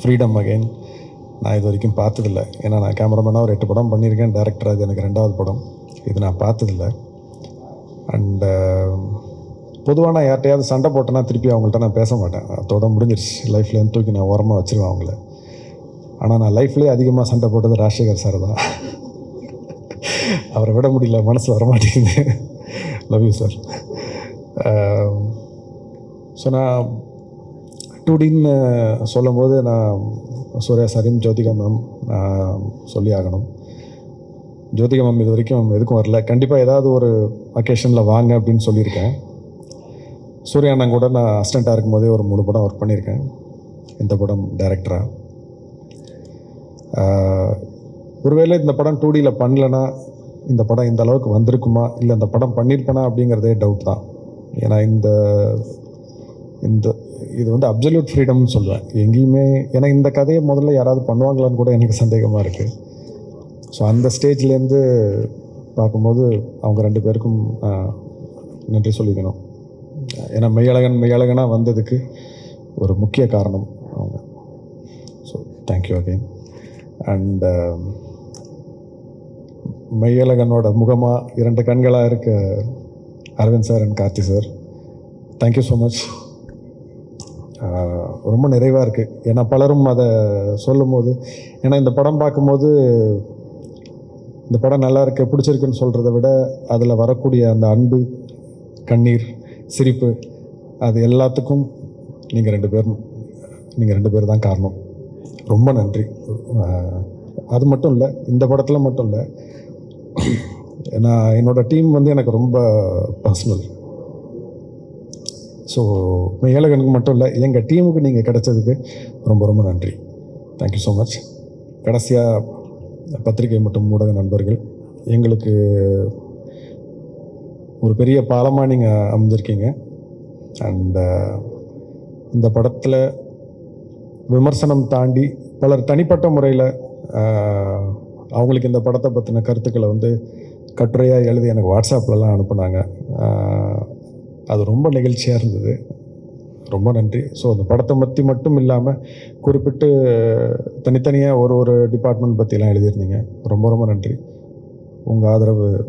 Freedom again நான் இது வரைக்கும் பார்த்ததில்ல. ஏன்னா நான் கேமராமேனாக ஒரு எட்டு படம் பண்ணியிருக்கேன். டேரக்டர் அது எனக்கு ரெண்டாவது படம். இது நான் பார்த்ததில்ல. அண்டு um, பொதுவாக நான் யார்கிட்டயாவது சண்டை போட்டேன்னா திருப்பி அவங்கள்ட்ட நான் பேச மாட்டேன். அதோட முடிஞ்சிருச்சு. லைஃப்லேருந்து தூக்கி நான் உரமாக வச்சுருவேன் அவங்கள. ஆனால் நான் லைஃப்லேயே அதிகமாக சண்டை போட்டது ராஜசேகர் சார் தான். அவரை விட முடியல. மனசு வர மாட்டேங்குது. லவ் யூ சார் ஸோ நான் டூடின்னு சொல்லும்போது நான் சூர்யா சரிம் ஜோதிகா மேம் நான் சொல்லி ஆகணும். ஜோதிகா மேம் இது வரைக்கும் எதுக்கும் வரல. கண்டிப்பாக ஏதாவது ஒரு அக்கேஷனில் வாங்க அப்படின்னு சொல்லியிருக்கேன். சூர்யா அண்ணன் கூட நான் அசிஸ்டண்ட்டாக இருக்கும்போதே ஒரு மூணு படம் ஒர்க் பண்ணியிருக்கேன். இந்த படம் டைரக்டராக ஒருவேளை இந்த படம் டூடியில் பண்ணலனா இந்த படம் இந்த அளவுக்கு வந்திருக்குமா? இல்லை இந்த படம் பண்ணியிருப்பேனா அப்படிங்கிறதே டவுட் தான். ஏன்னா இந்த இந்த இது வந்து அப்சல்யூட் ஃப்ரீடம்னு சொல்லுவேன் எங்கேயுமே ஏன்னா இந்த கதையை முதல்ல யாராவது பண்ணுவாங்களான்னு கூட எனக்கு சந்தேகமாக இருக்குது ஸோ அந்த ஸ்டேஜ்லேருந்து பார்க்கும்போது அவங்க ரெண்டு பேருக்கும் நன்றி சொல்லிக்கணும். ஏன்னா மெய்யழகன் மெய்யழகனாக வந்ததுக்கு ஒரு முக்கிய காரணம் அவங்க. So thank you again and மெய்யழகனோட முகமாக இரண்டு கண்களாக இருக்க Arvind sir and Karthi sir thank you so much ரொம்ப நிறைவாக இருக்குது ஏன்னா பலரும் அதை சொல்லும்போது ஏன்னா இந்த படம் பார்க்கும்போது இந்த படம் நல்லா இருக்கு பிடிச்சிருக்குன்னு சொல்கிறத விட அதில் வரக்கூடிய அந்த அன்பு கண்ணீர் சிரிப்பு அது எல்லாத்துக்கும் நீங்கள் ரெண்டு பேரும் நீங்கள் ரெண்டு பேர் தான் காரணம். ரொம்ப நன்றி. அது மட்டும் இல்லை இந்த படத்தில் மட்டும் இல்லை நான் என்னோடய டீம் வந்து எனக்கு ரொம்ப பர்சனல். ஸோ ஏழகனுக்கு மட்டும் இல்லை எங்கள் டீமுக்கு நீங்கள் கிடைச்சதுக்கு ரொம்ப ரொம்ப நன்றி. தேங்க்யூ ஸோ மச் கடைசியாக பத்திரிகை மற்றும் ஊடக நண்பர்கள் எங்களுக்கு ஒரு பெரிய பாலமாக நீங்கள் அமைஞ்சிருக்கீங்க. அண்ட் இந்த படத்தில் விமர்சனம் தாண்டி பலர் தனிப்பட்ட முறையில் அவங்களுக்கு இந்த படத்தை பற்றின கருத்துக்களை வந்து கட்டுரையாக எழுதி எனக்கு வாட்ஸ்அப்லலாம் அனுப்புனாங்க. அது ரொம்ப நெகிழ்ச்சியாக இருந்தது. ரொம்ப நன்றி. ஸோ அந்த படத்தை பற்றி மட்டும் இல்லாமல் குறிப்பிட்டு தனித்தனியாக ஒரு ஒரு டிபார்ட்மெண்ட் பற்றிலாம் எழுதியிருந்தீங்க. ரொம்ப ரொம்ப நன்றி. உங்கள் ஆதரவு